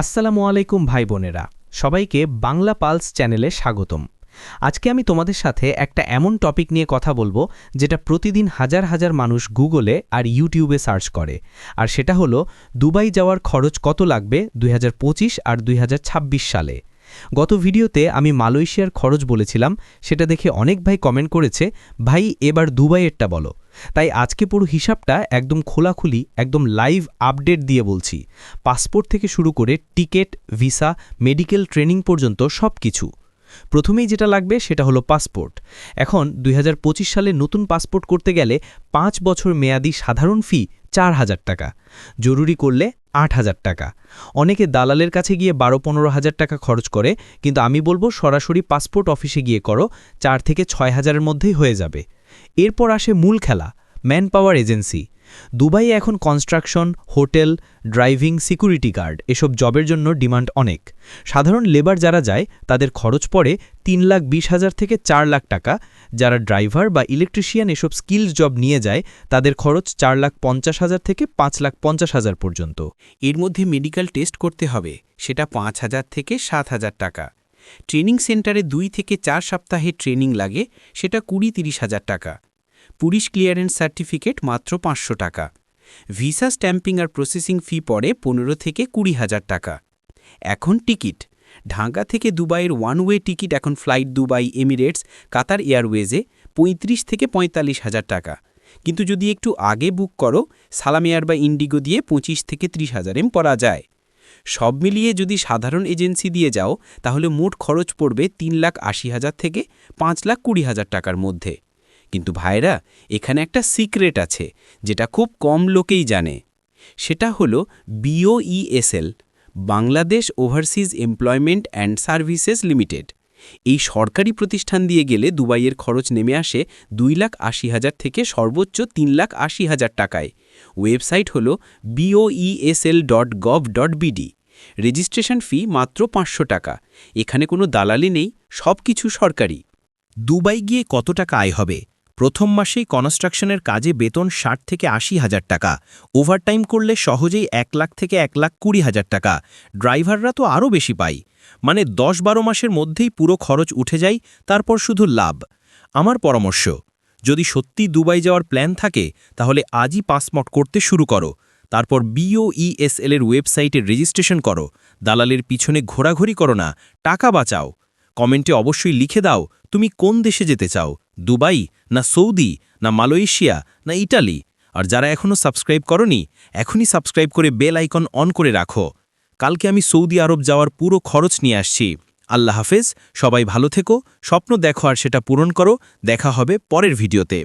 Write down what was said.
আসসালামু আলাইকুম ভাই বোনেরা, সবাইকে বাংলা পালস চ্যানেলে স্বাগতম। আজকে আমি তোমাদের সাথে একটা এমন টপিক নিয়ে কথা বলব, যেটা প্রতিদিন হাজার হাজার মানুষ গুগলে আর ইউটিউবে সার্চ করে। আর সেটা হলো, দুবাই যাওয়ার খরচ কত লাগবে দুই হাজার পঁচিশ আর দুই হাজার ছাব্বিশ সালে? গত ভিডিওতে আমি মালয়েশিয়ার খরচ বলেছিলাম, সেটা দেখে অনেক ভাই কমেন্ট করেছে, ভাই, এবার দুবাইয়েরটা বলো। তাই আজকে পুরো হিসাবটা একদম খোলাখুলি, একদম লাইভ আপডেট দিয়ে বলছি। পাসপোর্ট থেকে শুরু করে টিকিট ভিসা মেডিকেল ট্রেনিং পর্যন্ত সব কিছু প্রথমেই যেটা লাগবে সেটা হলো পাসপোর্ট এখন দুই হাজার পঁচিশ সালে নতুন পাসপোর্ট করতে গেলে পাঁচ বছর মেয়াদি সাধারণ ফি চার হাজার টাকা। জরুরি করলে আট হাজার টাকা। অনেকে দালালের কাছে গিয়ে বারো পনেরো হাজার টাকা খরচ করে, কিন্তু আমি বলব সরাসরি পাসপোর্ট অফিসে গিয়ে করো, চার থেকে ছয় হাজারের মধ্যেই হয়ে যাবে। এরপর আসে মূল খেলা ম্যান পাওয়ার এজেন্সি। দুবাইয়ে এখন construction, hotel, driving, security guard, এসব জবের জন্য ডিমান্ড অনেক। সাধারণ লেবার যারা যায়, তাদের খরচ পড়ে তিন লাখ বিশ হাজার থেকে চার লাখ টাকা। যারা ড্রাইভার বা ইলেকট্রিশিয়ান এসব স্কিলস জব নিয়ে যায়, তাদের খরচ চার লাখ পঞ্চাশ হাজার থেকে পাঁচ লাখ পঞ্চাশ হাজার পর্যন্ত। এর মধ্যে মেডিকেল টেস্ট করতে হবে, সেটা পাঁচ হাজার থেকে সাত হাজার টাকা। ট্রেনিং সেন্টারে দুই থেকে চার সপ্তাহে ট্রেনিং লাগে, সেটা কুড়ি তিরিশ হাজার টাকা। পুলিশ ক্লিয়ারেন্স সার্টিফিকেট মাত্র পাঁচশো টাকা। ভিসা স্ট্যাম্পিং আর প্রসেসিং ফি পড়ে পনেরো থেকে কুড়ি হাজার টাকা। এখন টিকিট। ঢাকা থেকে দুবাইয়ের ওয়ান ওয়ে টিকিট, এখন ফ্লাইট দুবাই, এমিরেটস, কাতার এয়ারওয়েজে ৩৫ থেকে পঁয়তাল্লিশ হাজার টাকা। কিন্তু যদি একটু আগে বুক করো, সালাম এয়ার বা ইন্ডিগো দিয়ে পঁচিশ থেকে ত্রিশ হাজার এম পড়া যায়। সব মিলিয়ে যদি সাধারণ এজেন্সি দিয়ে যাও, তাহলে মোট খরচ পড়বে তিন লাখ আশি হাজার থেকে পাঁচ লাখ কুড়ি হাজার টাকার মধ্যে। কিন্তু ভাইরা এখানে একটা সিক্রেট আছে, যেটা খুব কম লোকেই জানে। সেটা হলো BOESL Bangladesh overseas employment and services limited. এই সরকারি প্রতিষ্ঠান দিয়ে গেলে দুবাইয়ের খরচ নেমে আসে দুই লাখ আশি হাজার থেকে সর্বোচ্চ তিন লাখ আশি হাজার টাকায়। ওয়েবসাইট হল BOESL dot gov dot BD registration fee মাত্র পাঁচশো টাকা। এখানে কোনো দালালি নেই, সব কিছু সরকারি। দুবাই গিয়ে কত টাকা আয় হবে? প্রথম মাসেই কনস্ট্রাকশনের কাজে বেতন ষাট থেকে আশি হাজার টাকা। ওভারটাইম করলে সহজেই এক লাখ থেকে এক লাখ কুড়ি হাজার টাকা। ড্রাইভাররা তো আরও বেশি পাই মানে দশ বারো মাসের মধ্যেই পুরো খরচ উঠে যায়, তারপর শুধু লাভ। আমার পরামর্শ যদি সত্যি দুবাই যাওয়ার প্ল্যান থাকে, তাহলে আজই পাসপোর্ট করতে শুরু করো। তারপর বিওইএসএল এর ওয়েবসাইটে রেজিস্ট্রেশন করো। দালালের পিছনে ঘোরাঘুরি করো না, টাকা বাঁচাও। কমেন্টে অবশ্যই লিখে দাও, তুমি কোন দেশে যেতে চাও? দুবাই, না সৌদি, না মালয়েশিয়া, না ইটালি? আর যারা এখনও সাবস্ক্রাইব করনি, এখনই সাবস্ক্রাইব করে বেল আইকন অন করে রাখো। কালকে আমি সৌদি আরব যাওয়ার পুরো খরচ নিয়ে আসছি। আল্লাহ হাফেজ, সবাই ভালো থেকো, স্বপ্ন দেখো আর সেটা পূরণ করো, দেখা হবে পরের ভিডিওতে।